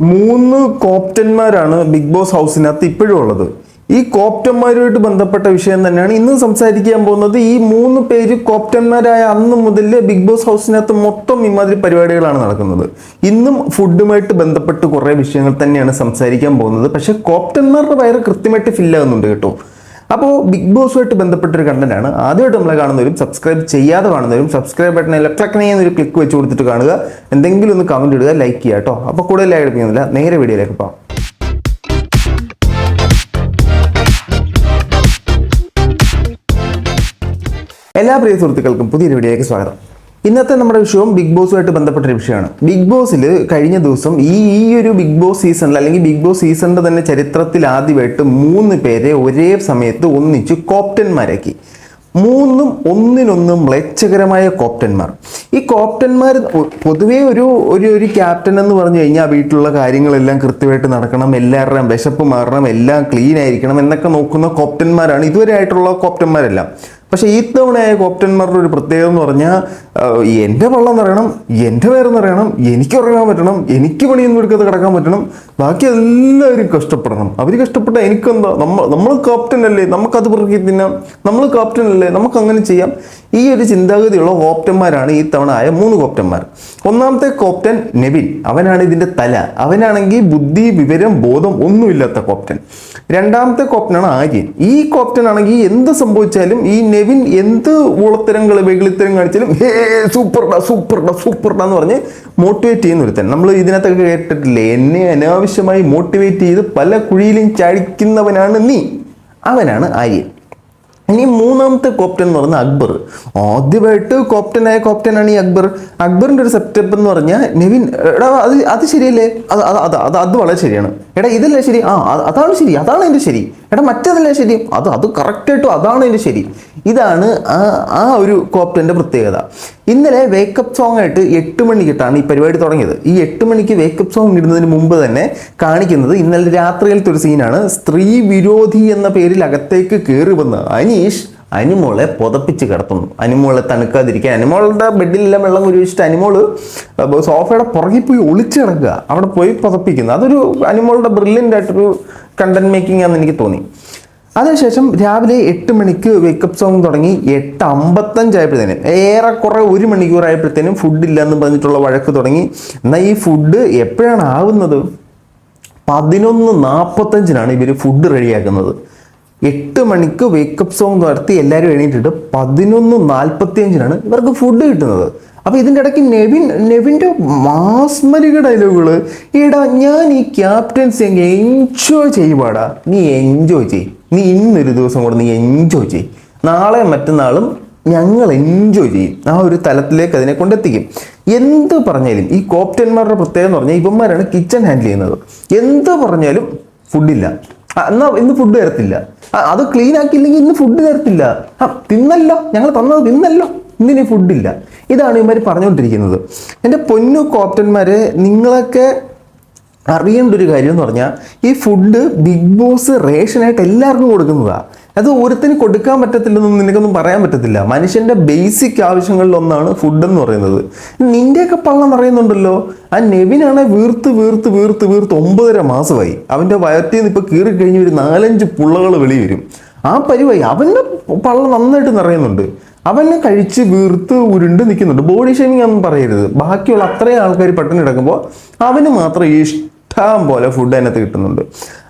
മൂന്ന് കോപ്റ്റന്മാരാണ് big boss ഹൗസിനകത്ത് ഇപ്പോഴും ഉള്ളത്. ഈ കോപ്റ്റന്മാരുമായിട്ട് ബന്ധപ്പെട്ട വിഷയം തന്നെയാണ് ഇന്ന് സംസാരിക്കാൻ പോകുന്നത്. ഈ മൂന്ന് പേര് കോപ്റ്റന്മാരായ അന്ന് മുതൽ ബിഗ് ബോസ് ഹൗസിനകത്ത് മൊത്തം ഇമാതിരി പരിപാടികളാണ് നടക്കുന്നത്. ഇന്നും ഫുഡുമായിട്ട് ബന്ധപ്പെട്ട് കുറേ വിഷയങ്ങൾ തന്നെയാണ് സംസാരിക്കാൻ പോകുന്നത്. പക്ഷേ കോപ്റ്റന്മാരുടെ വയറ് കൃത്യമായിട്ട് ഫില്ലാകുന്നുണ്ട് കേട്ടോ. അപ്പോൾ ബിഗ് ബോസുമായിട്ട് ബന്ധപ്പെട്ടൊരു കണ്ടന്റ് ആണ് ആദ്യമായിട്ട് നമ്മളെ കാണുന്നവരും സബ്സ്ക്രൈബ് ചെയ്യാതെ കാണുന്നവരും സബ്സ്ക്രൈബ് ബട്ടണിൽ ചെയ്യുന്ന ഒരു ക്ലിക്ക് വെച്ച് കൊടുത്തിട്ട് കാണുക. എന്തെങ്കിലും ഒന്ന് കമന്റ് ഇടുക ലൈക്ക് ചെയ്യുക കേട്ടോ. അപ്പോൾ കൂടുതൽ എടുക്കുന്നില്ല നേരെ വീഡിയോയിലേക്ക് പോകാം എല്ലാ പ്രിയ സുഹൃത്തുക്കൾക്കും പുതിയൊരു വീഡിയോയിലേക്ക് സ്വാഗതം. ഇന്നത്തെ നമ്മുടെ വിഷയവും ബിഗ് ബോസുമായിട്ട് ബന്ധപ്പെട്ട ഒരു വിഷയമാണ്. ബിഗ് ബോസിൽ കഴിഞ്ഞ ദിവസം ഈ ഈ ഒരു ബിഗ് ബോസ് സീസണിൽ അല്ലെങ്കിൽ ബിഗ് ബോസ് സീസണിന്റെ തന്നെ ചരിത്രത്തിൽ ആദ്യമായിട്ട് മൂന്ന് പേരെ ഒരേ സമയത്ത് ഒന്നിച്ച് കോപ്റ്റന്മാരാക്കി മൂന്നും ഒന്നിനൊന്നും മ്ലേച്ഛകരമായ കോപ്റ്റന്മാർ ഈ കോപ്റ്റന്മാർ പൊതുവേ ഒരു ഒരു ഒരു ക്യാപ്റ്റൻ എന്ന് പറഞ്ഞു കഴിഞ്ഞാൽ വീട്ടിലുള്ള കാര്യങ്ങളെല്ലാം കൃത്യമായിട്ട് നടക്കണം എല്ലാവരുടെയും വിശപ്പ് മാറണം എല്ലാം ക്ലീൻ ആയിരിക്കണം എന്നൊക്കെ നോക്കുന്ന കോപ്റ്റന്മാരാണ് ഇതുവരെ ആയിട്ടുള്ള കോപ്റ്റന്മാരെല്ലാം പക്ഷേ ഈ തവണയായ കോപ്റ്റന്മാരുടെ ഒരു പ്രത്യേകത എന്ന് പറഞ്ഞാൽ എന്റെ വെള്ളം നിറയണം എന്റെ പേരെന്ന് അറിയണം എനിക്ക് ഉറങ്ങാൻ പറ്റണം എനിക്ക് പണിയൊന്നും എടുക്കാതെ കിടക്കാൻ പറ്റണം ബാക്കി എല്ലാവരും കഷ്ടപ്പെടണം. അവർ കഷ്ടപ്പെട്ട എനിക്കെന്താ നമ്മൾ നമ്മൾ ക്യാപ്റ്റൻ അല്ലേ നമുക്കത് പിറക്കി തിന്നാം നമ്മൾ ക്യാപ്റ്റൻ അല്ലേ നമുക്ക് അങ്ങനെ ചെയ്യാം. ഈ ഒരു ചിന്താഗതിയുള്ള കോപ്റ്റന്മാരാണ് ഈ തവണ ആയ മൂന്ന് കോപ്റ്റന്മാർ. ഒന്നാമത്തെ കോപ്റ്റൻ നെവിൻ. അവനാണ് ഇതിന്റെ തല. അവനാണെങ്കിൽ ബുദ്ധി വിവരം ബോധം ഒന്നുമില്ലാത്ത കോപ്റ്റൻ. രണ്ടാമത്തെ കോപ്റ്റനാണ് ആര്യൻ. ഈ കോപ്റ്റൻ ആണെങ്കിൽ എന്ത് സംഭവിച്ചാലും ഈ നെവിൻ എന്ത് ഊളത്തരങ്ങൾ വെകിളിത്തരം കാണിച്ചാലും ഹേ സൂപ്പർഡാ സൂപ്പർഡാ സൂപ്പർഡാ എന്ന് പറഞ്ഞ് മോട്ടിവേറ്റ് ചെയ്യുന്ന ഒരുത്തൻ. നമ്മൾ ഇതിനകത്തൊക്കെ കേട്ടിട്ടില്ലേ? എന്നെ അനാവശ്യമായി മോട്ടിവേറ്റ് ചെയ്ത് പല കുഴിയിലും ചാടിക്കുന്നവനാണ് നീ. അവനാണ് ആര്യൻ. ഇനി മൂന്നാമത്തെ കോപ്റ്റൻ എന്ന് പറയുന്നത് അക്ബർ. ആദ്യമായിട്ട് കോപ്റ്റനായ കോപ്റ്റനാണ് ഈ അക്ബർ. അക്ബറിന്റെ ഒരു സെറ്റപ്പ് എന്ന് പറഞ്ഞാൽ നിവിൻ എടാ അത് അത് ശരിയല്ലേ? അത് അത് അത് അത് അത് വളരെ ശരിയാണ്. എടാ ഇതല്ലേ ശരി? ആ അതാണ് ശരി. അതാണ് എന്റെ ശരി. എടാ മറ്റേതല്ലേ ശരി? അത് അത് കറക്റ്റായിട്ടും അതാണ് എന്റെ ശരി. ഇതാണ് ആ ആ ഒരു കോപ്റ്റന്റെ പ്രത്യേകത. ഇന്നലെ വേക്കപ്പ് സോങ് ആയിട്ട് എട്ട് മണിക്കിട്ടാണ് ഈ പരിപാടി തുടങ്ങിയത്. ഈ എട്ട് മണിക്ക് വേക്കപ്പ് സോങ് ഇടുന്നതിന് മുമ്പ് തന്നെ കാണിക്കുന്നത് ഇന്നലെ രാത്രിയിലത്തെ ഒരു സീനാണ് സ്ത്രീ വിരോധി എന്ന പേരിൽ അകത്തേക്ക് കയറി വന്ന് അനീഷ് അനിമോളെ പുതപ്പിച്ച് കിടത്തുന്നു. അനിമോളെ തണുക്കാതിരിക്കാൻ. അനിമോളുടെ ബെഡിലെല്ലാം വെള്ളം കുരുവിച്ചിട്ട് അനിമോൾ സോഫയുടെ പുറകിൽ പോയി ഒളിച്ചു കിടക്കുക അവിടെ പോയി പുതപ്പിക്കുന്നു. അതൊരു അനിമോളുടെ ബ്രില്യന്റ് ആയിട്ടൊരു കണ്ടന്റ് മേക്കിംഗ് ആണെന്ന് എനിക്ക് തോന്നി. അതിനുശേഷം രാവിലെ എട്ട് മണിക്ക് വേക്കപ്പ് സോങ് തുടങ്ങി എട്ട് അമ്പത്തഞ്ചായപ്പോഴത്തേനും ഏറെക്കുറെ ഒരു മണിക്കൂറായപ്പോഴത്തേനും ഫുഡ് ഇല്ല എന്ന് പറഞ്ഞിട്ടുള്ള വഴക്ക് തുടങ്ങി. എന്നാൽ ഈ ഫുഡ് എപ്പോഴാണ് ആവുന്നത്? പതിനൊന്ന് നാൽപ്പത്തഞ്ചിനാണ് ഇവർ ഫുഡ് റെഡിയാക്കുന്നത് എട്ട് മണിക്ക് വേക്കപ്പ് സോങ് നടത്തി എല്ലാവരും എണീറ്റിട്ട് പതിനൊന്ന് നാൽപ്പത്തി അഞ്ചിനാണ് ഇവർക്ക് ഫുഡ് കിട്ടുന്നത്. അപ്പോൾ ഇതിന്റെ ഇടയ്ക്ക് നെവിൻ നെവിന്റെ മാസ്മരിക ഡയലോഗുകൾ എടാ ഞാൻ ഈ ക്യാപ്റ്റൻസി എൻജോയ് ചെയ്യുവാടാ നീ എൻജോയ് ചെയ് നീ ഇന്നൊരു ദിവസം കൂടെ നീ എൻജോയ് ചെയ് നാളെ മറ്റന്നാളും ഞങ്ങൾ എൻജോയ് ചെയ്യും. ആ ഒരു തലത്തിലേക്ക് അതിനെ കൊണ്ടെത്തിക്കും. എന്ത് പറഞ്ഞാലും ഈ കോപ്റ്റന്മാരുടെ പ്രത്യേകത എന്ന് പറഞ്ഞാൽ ഇവന്മാരാണ് കിച്ചൺ ഹാൻഡിൽ ചെയ്യുന്നത്. എന്ത് പറഞ്ഞാലും ഫുഡില്ല എന്നാ ഇന്ന് ഫുഡ് തരത്തില്ല. അത് ക്ലീൻ ആക്കിയില്ലെങ്കിൽ ഇന്ന് ഫുഡ് തരത്തില്ല. ആ തിന്നല്ലോ. ഞങ്ങൾ തന്നത് തിന്നല്ലോ. ഇന്നിനി ഫുഡില്ല ഇതാണ് ഇവന്മാർ പറഞ്ഞുകൊണ്ടിരിക്കുന്നത്. എന്റെ പൊന്നു കോപ്റ്റന്മാരെ നിങ്ങളൊക്കെ അറിയേണ്ട ഒരു കാര്യം എന്ന് പറഞ്ഞാൽ ഈ ഫുഡ് ബിഗ് ബോസ് റേഷനായിട്ട് എല്ലാവർക്കും കൊടുക്കുന്നതാണ് അത് ഒരുത്തിന് കൊടുക്കാൻ പറ്റത്തില്ലെന്നൊന്നും നിനക്കൊന്നും പറയാൻ പറ്റത്തില്ല. മനുഷ്യന്റെ ബേസിക് ആവശ്യങ്ങളിൽ ഒന്നാണ് ഫുഡ് എന്ന് പറയുന്നത്. നിന്റെയൊക്കെ പള്ളം പറയുന്നുണ്ടല്ലോ ആ നെവിനാണ് വീർത്ത് വീർത്ത് വീർത്ത് വീർത്ത് ഒമ്പതര മാസമായി. അവന്റെ വയറ്റിൽ നിന്ന് ഇപ്പോൾ കീറി കഴിഞ്ഞ് ഒരു നാലഞ്ച് പുള്ളകൾ വെളി വരും. ആ പരിവായി അവന്റെ പള്ളം നന്നായിട്ട് നിറയുന്നുണ്ട്. അവനെ കഴിച്ച് വീർത്ത് ഉരുണ്ട് നിൽക്കുന്നുണ്ട്. ബോഡി ഷേമിംഗ് ഒന്നും പറയരുത്. ബാക്കിയുള്ള അത്രയും ആൾക്കാർ പെട്ടെന്ന് കിടക്കുമ്പോൾ അവന് മാത്രം ഇഷ്ടം പോലെ ഫുഡ് അതിനകത്ത് കിട്ടുന്നുണ്ട്.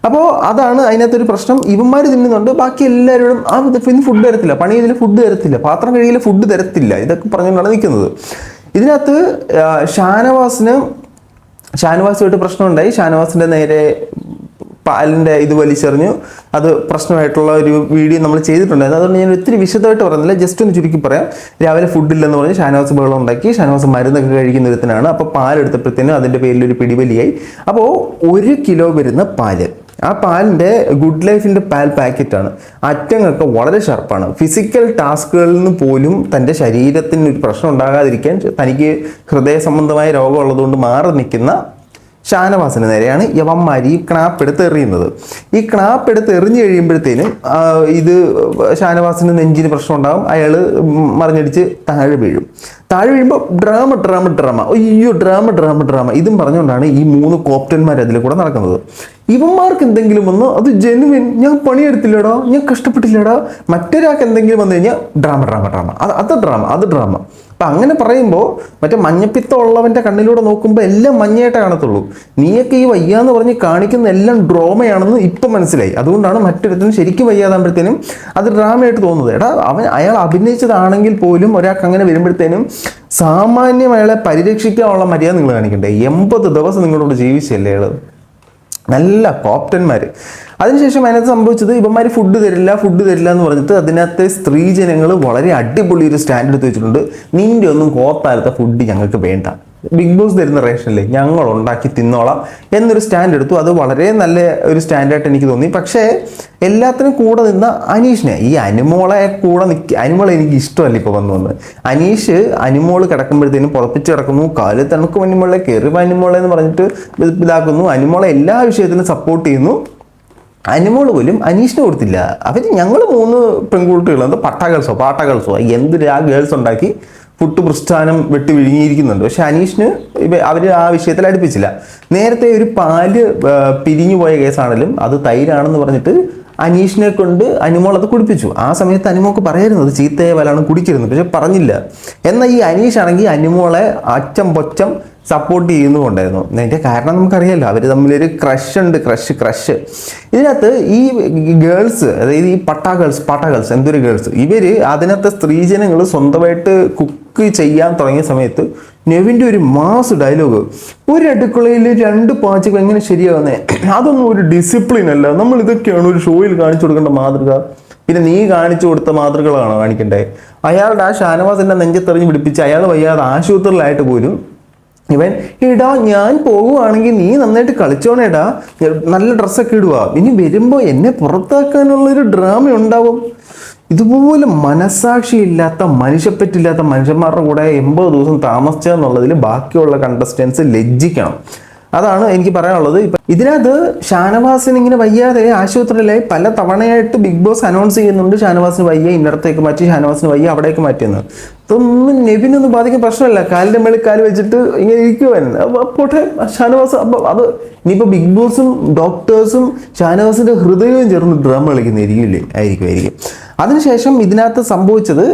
അപ്പോൾ അതാണ് അതിനകത്തൊരു പ്രശ്നം. ഇവന്മാർ തിന്നുന്നുണ്ട്. ബാക്കി എല്ലാവരോടും ആ ഇന്ന് ഫുഡ് തരത്തില്ല. പണി ഇതിൽ ഫുഡ് തരത്തില്ല. പാത്രം കഴുകിയില്ല ഫുഡ് തരത്തില്ല. ഇതൊക്കെ പറഞ്ഞുകൊണ്ടാണ് നിൽക്കുന്നത് ഇതിനകത്ത് ഷാനവാസിന് ഷാനവാസുമായിട്ട് പ്രശ്നമുണ്ടായി. ഷാനവാസിന്റെ നേരെ പാലിന്റെ ഇത് വലിച്ചെറിഞ്ഞു. അത് പ്രശ്നമായിട്ടുള്ള ഒരു വീഡിയോ നമ്മൾ ചെയ്തിട്ടുണ്ടായിരുന്നു. അതുകൊണ്ട് ഞാൻ ഒത്തിരി വിശദമായിട്ട് പറയുന്നില്ല. ജസ്റ്റ് ഒന്ന് ചുരുക്കി പറയാം. രാവിലെ ഫുഡില്ലെന്ന് പറഞ്ഞ് ഷാനവാസ് ബഹളം ഉണ്ടാക്കി. ഷാനവാസ് മരുന്നൊക്കെ കഴിക്കുന്ന ഒരുത്തനാണ്. അപ്പോൾ പാലെടുത്തപ്പോഴത്തേനും അതിന്റെ പേരിൽ ഒരു പിടിവലിയായി. അപ്പോൾ ഒരു കിലോ വരുന്ന പാൽ. ആ പാലിന്റെ ഗുഡ് ലൈഫിന്റെ പാൽ പാക്കറ്റാണ്. അറ്റങ്ങളൊക്കെ വളരെ ഷാർപ്പാണ്. ഫിസിക്കൽ ടാസ്കുകളിൽ നിന്ന് പോലും തന്റെ ശരീരത്തിന് ഒരു പ്രശ്നം ഉണ്ടാകാതിരിക്കാൻ തനിക്ക് ഹൃദയ സംബന്ധമായ രോഗമുള്ളതുകൊണ്ട് മാറി നിൽക്കുന്ന ഷാനവാസിന് നേരെയാണ് യവന്മാർ ഈ ക്നാപ്പ് എടുത്ത് എറിയുന്നത്. ഈ ക്നാപ്പ് എടുത്ത് എറിഞ്ഞു കഴിയുമ്പോഴത്തേനും ഇത് ഷാനവാസിന് നെഞ്ചിന് പ്രശ്നം ഉണ്ടാകും അയാൾ മറിഞ്ഞടിച്ച് താഴെ വീഴും. താഴെ വീഴുമ്പോൾ ഡ്രാമ ഡ്രാമ ഡ്രാമ അയ്യോ ഡ്രാമ ഡ്രാമ ഡ്രാമ ഇതും പറഞ്ഞുകൊണ്ടാണ് ഈ മൂന്ന് കോപ്റ്റന്മാർ അതിൽ കൂടെ നടക്കുന്നത്. ഇവന്മാർക്ക് എന്തെങ്കിലും വന്നോ? അത് ജെനുവിൻ ഞാൻ പണിയെടുത്തില്ലടാ. ഞാൻ കഷ്ടപ്പെട്ടില്ലടാ. മറ്റൊരാൾക്ക് എന്തെങ്കിലും വന്നു കഴിഞ്ഞാൽ ഡ്രാമ ഡ്രാമ ഡ്രാമ അത് അത് ഡ്രാമ അത് ഡ്രാമ അപ്പം അങ്ങനെ പറയുമ്പോൾ മറ്റേ മഞ്ഞപ്പിത്തം ഉള്ളവന്റെ കണ്ണിലൂടെ നോക്കുമ്പോൾ എല്ലാം മഞ്ഞയായിട്ട് കാണത്തുള്ളൂ. നീയൊക്കെ ഈ വയ്യ എന്ന് പറഞ്ഞ് കാണിക്കുന്ന എല്ലാം ഡ്രോമയാണെന്ന് ഇപ്പം മനസ്സിലായി. അതുകൊണ്ടാണ് മറ്റൊരുത്തിനും ശരിക്കും വയ്യാതാകുമ്പോഴത്തേനും അത് ഡ്രാമയായിട്ട് തോന്നുന്നത്. എടാ അവൻ അയാൾ അഭിനയിച്ചതാണെങ്കിൽ പോലും ഒരാൾക്ക് അങ്ങനെ വരുമ്പോഴത്തേനും സാമാന്യം അയാളെ പരിരക്ഷിക്കാനുള്ള മര്യാദ നിങ്ങൾ കാണിക്കണ്ടേ? എൺപത് ദിവസം നിങ്ങളോട് ജീവിച്ചല്ലേ അയാൾ നല്ല കോപ്റ്റന്മാർ അതിനുശേഷം അതിനകത്ത് സംഭവിച്ചത് ഇവന്മാർ ഫുഡ് തരില്ല ഫുഡ് തരില്ല എന്ന് പറഞ്ഞിട്ട് അതിനകത്തെ സ്ത്രീജനങ്ങൾ വളരെ അടിപൊളി ഒരു സ്റ്റാൻഡ് എടുത്ത് വെച്ചിട്ടുണ്ട്. നിന്റെ ഒന്നും കോപ്പാലത്തെ ഫുഡ് ഞങ്ങൾക്ക് വേണ്ട. ബിഗ് ബോസ് തരുന്ന റേഷനല്ലേ ഞങ്ങൾ ഉണ്ടാക്കി തിന്നോളാം എന്നൊരു സ്റ്റാൻഡ് എടുത്തു. അത് വളരെ നല്ല ഒരു സ്റ്റാൻഡായിട്ട് എനിക്ക് തോന്നി. പക്ഷേ എല്ലാത്തിനും കൂടെ നിന്ന അനീഷിനെ ഈ അനുമോളെ കൂടെ നിൽക്ക അനുമോളെ എനിക്ക് ഇഷ്ടമല്ല ഇപ്പോൾ വന്നു വന്ന് അനീഷ് അനുമോൾ കിടക്കുമ്പോഴത്തേനും പുറപ്പിച്ച് കിടക്കുന്നു കാൽ തണുക്കും അനുമോളെ കയറി അനുമോളെ എന്ന് പറഞ്ഞിട്ട് ഇത് ഇതാക്കുന്നു. അനുമോളെ എല്ലാ വിഷയത്തിനും സപ്പോർട്ട് ചെയ്യുന്നു. അനുമോൾ പോലും അനീഷിന് കൊടുത്തില്ല. അവർ ഞങ്ങൾ മൂന്ന് പെൺകുട്ടികൾ എന്താ പട്ട ഗേൾസോ പാട്ട ഗേൾസോ എന്തൊരു ആ ഗേൾസ് ഉണ്ടാക്കി പുട്ട് പ്രസ്ഥാനം വെട്ടി വിഴുങ്ങിയിരിക്കുന്നുണ്ട്. പക്ഷെ അനീഷിന് അവർ ആ വിഷയത്തിൽ അടുപ്പിച്ചില്ല. നേരത്തെ ഒരു പാൽ പിരിഞ്ഞു പോയ കേസാണെങ്കിലും അത് തൈരാണെന്ന് പറഞ്ഞിട്ട് അനീഷിനെ കൊണ്ട് അനിമോൾ അത് കുടിപ്പിച്ചു. ആ സമയത്ത് അനിമോക്ക് പറയായിരുന്നു അത് ചീത്തയെ വലാണ് കുടിച്ചിരുന്നു പക്ഷെ പറഞ്ഞില്ല. എന്നാൽ ഈ അനീഷ് ആണെങ്കിൽ അനിമോളെ അച്ചം പൊച്ചം സപ്പോർട്ട് ചെയ്യുന്നുമുണ്ടായിരുന്നു. അതിന്റെ കാരണം നമുക്കറിയാലോ അവർ തമ്മിലൊരു ക്രഷ് ഉണ്ട് ക്രഷ് ക്രഷ് ഇതിനകത്ത് ഈ ഗേൾസ് അതായത് ഈ പട്ടാ ഗേൾസ് പട്ടാ ഗേൾസ് എന്തൊരു ഗേൾസ് ഇവർ അതിനകത്ത് സ്ത്രീജനങ്ങൾ സ്വന്തമായിട്ട് കുക്ക് ചെയ്യാൻ തുടങ്ങിയ സമയത്ത് നെവിന്റെ ഒരു മാസ് ഡയലോഗ് ഒരു അടുക്കളയിൽ രണ്ട് പാചകം എങ്ങനെ ശരിയാവുന്നേ അതൊന്നും ഒരു ഡിസിപ്ലിൻ അല്ല. നമ്മൾ ഇതൊക്കെയാണ് ഒരു ഷോയിൽ കാണിച്ചു കൊടുക്കേണ്ട മാതൃക. പിന്നെ നീ കാണിച്ചു കൊടുത്ത മാതൃകകളാണോ കാണിക്കണ്ടേ? അയാളുടെ ആ ഷാനവാസിന്റെ നെഞ്ചത്തെറിഞ്ഞ് പിടിപ്പിച്ച് അയാൾ വയ്യാതെ ആശുപത്രിയിലായിട്ട് പോലും ഇവൻ എടാ ഞാൻ പോകുവാണെങ്കിൽ നീ നന്നായിട്ട് കളിച്ചോണേടാ. നല്ല ഡ്രസ്സൊക്കെ ഇടുക ഇനി വരുമ്പോൾ എന്നെ പുറത്താക്കാനുള്ളൊരു ഡ്രാമ ഉണ്ടാവും. ഇതുപോലെ മനസാക്ഷിയില്ലാത്ത മനുഷ്യപ്പറ്റില്ലാത്ത മനുഷ്യന്മാരുടെ കൂടെ എൺപത് ദിവസം താമസിച്ചെന്നുള്ളതിൽ ബാക്കിയുള്ള കണ്ടസ്റ്റൻസ് ലജ്ജിക്കണം. അതാണ് എനിക്ക് പറയാനുള്ളത്. ഇപ്പൊ ഇതിനകത്ത് ഷാനവാസിന് ഇങ്ങനെ വയ്യാതെ ആശുപത്രിയിലായി പല തവണയായിട്ട് ബിഗ് ബോസ് അനൗൺസ് ചെയ്യുന്നുണ്ട് ഷാനവാസിന് വയ്യ ഇന്നടത്തേക്ക് മാറ്റി ഷാനവാസിന് വയ്യ അവിടേക്ക് മാറ്റിയെന്ന്. ഇതൊന്നും നെവിനൊന്നും ബാധിക്കുന്ന പ്രശ്നമല്ല. കാലിന്റെ മേളിൽ കാൽ വെച്ചിട്ട് ഇങ്ങനെ ഇരിക്കുവായിരുന്നു. അപ്പോൾ പോട്ടെ ഷാനവാസ് അപ്പൊ അത് ഇനിയിപ്പോ ബിഗ് ബോസും ഡോക്ടേഴ്സും ഷാനവാസിന്റെ ഹൃദയവും ചേർന്ന് ഡ്രാമ കളിക്കുന്നതായിരിക്കില്ലേ ആയിരിക്കും ആയിരിക്കും. അതിനുശേഷം ഇതിനകത്ത് സംഭവിച്ചത്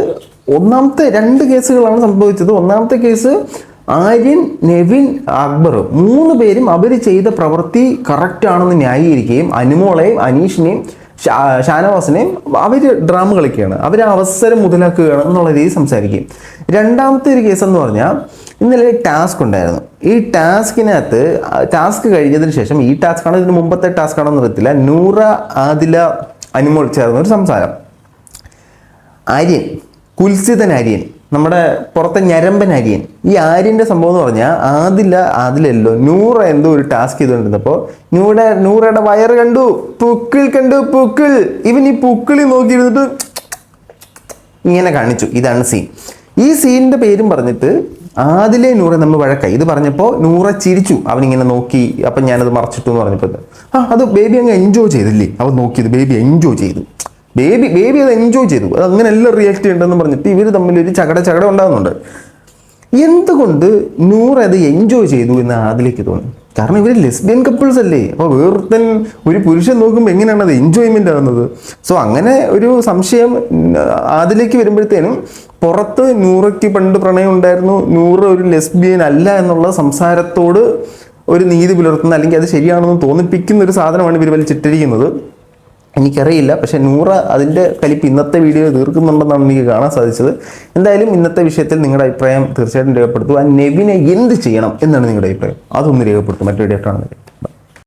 ഒന്നാമത്തെ രണ്ട് കേസുകളാണ് സംഭവിച്ചത്. ഒന്നാമത്തെ കേസ് ആര്യൻ നെവിൻ അക്ബർ മൂന്ന് പേരും അവർ ചെയ്ത പ്രവൃത്തി കറക്റ്റ് ആണെന്ന് ന്യായീകരിക്കുകയും അനുമോളെയും അനീഷിനെയും ഷാനവാസിനെയും അവർ ഡ്രാമ കളിക്കുകയാണ്. അവർ അവസരം മുതലാക്കുകയാണ് എന്നുള്ള രീതി സംസാരിക്കും രണ്ടാമത്തെ ഒരു കേസ് എന്ന് പറഞ്ഞാൽ ഇന്നലെ ടാസ്ക് ഉണ്ടായിരുന്നു. ഈ ടാസ്കിനകത്ത് ടാസ്ക് കഴിഞ്ഞതിന് ശേഷം ഈ ടാസ്ക് ആണോ ഇതിന് മുമ്പത്തെ ടാസ്ക് ആണോ എന്ന് അറിയത്തില്ല നൂറ ആദില അനുമോൾ ചേർന്ന ഒരു സംസാരം. ആര്യൻ കുൽസിതൻ ആര്യൻ നമ്മുടെ പുറത്തെ ഞരമ്പൻ ആര്യൻ ഈ ആര്യന്റെ സംഭവം എന്ന് പറഞ്ഞാൽ ആദില ആദിലല്ലോ നൂറ എന്തോ ഒരു ടാസ്ക് ചെയ്തുകൊണ്ടിരുന്നപ്പോൾ നൂടെ നൂറയുടെ വയറ് കണ്ടു പുക്കിൾ കണ്ടു പുക്കിൾ. ഇവൻ ഈ പുക്കിളി നോക്കിയിരുന്നിട്ട് ഇങ്ങനെ കാണിച്ചു. ഇതാണ് സീൻ ഈ സീനിന്റെ പേരും പറഞ്ഞിട്ട് ആദിലെ നൂറെ നമ്മൾ വഴക്കായി. ഇത് പറഞ്ഞപ്പോൾ നൂറ ചിരിച്ചു. അവനിങ്ങനെ നോക്കി അപ്പം ഞാനത് മറച്ചിട്ടു എന്ന് പറഞ്ഞപ്പോൾ ആ അത് ബേബി അങ്ങ് എൻജോയ് ചെയ്തില്ലേ? അവൻ നോക്കിയത് ബേബി എൻജോയ് ചെയ്തു. ബേബി ബേബി അത് എൻജോയ് ചെയ്തു. അത് അങ്ങനെ എല്ലാം റിയാക്ട് ചെയ്യണ്ടെന്ന് പറഞ്ഞിട്ട് ഇവർ തമ്മിൽ ഒരു ചകട ചകട ഉണ്ടാകുന്നുണ്ട് എന്തുകൊണ്ട് നൂർ അത് എൻജോയ് ചെയ്തു എന്ന് ആദിലേക്ക് തോന്നി? കാരണം ഇവർ ലെസ്ബിയൻ കപ്പിൾസ് അല്ലേ? അപ്പോൾ വേർത്തൻ ഒരു പുരുഷൻ നോക്കുമ്പോൾ എങ്ങനെയാണ് അത് എൻജോയ്മെന്റ് ആകുന്നത് സോ അങ്ങനെ ഒരു സംശയം അതിലേക്ക് വരുമ്പോഴത്തേനും പുറത്ത് നൂറയ്ക്ക് പണ്ട് പ്രണയം ഉണ്ടായിരുന്നു. നൂറ് ഒരു ലെസ്ബിയൻ അല്ല എന്നുള്ള സംസാരത്തോട് ഒരു നീതി പുലർത്തുന്ന അല്ലെങ്കിൽ അത് ശരിയാണെന്ന് തോന്നിപ്പിക്കുന്ന ഒരു സാധനമാണ് ഇവർ വലിച്ചിട്ടിരിക്കുന്നത്. എനിക്കറിയില്ല. പക്ഷെ നൂറ അതിന്റെ കലിപ്പ് ഇന്നത്തെ വീഡിയോ തീർക്കുന്നുണ്ടെന്നാണ് എനിക്ക് കാണാൻ സാധിച്ചത്. എന്തായാലും ഇന്നത്തെ വിഷയത്തിൽ നിങ്ങളുടെ അഭിപ്രായം തീർച്ചയായിട്ടും രേഖപ്പെടുത്തുക. നെവിനെ എന്ത് ചെയ്യണം എന്നാണ് നിങ്ങളുടെ അഭിപ്രായം. അതൊന്ന് രേഖപ്പെടുത്തും മറ്റൊരു വീഡിയോ കാണുന്നത്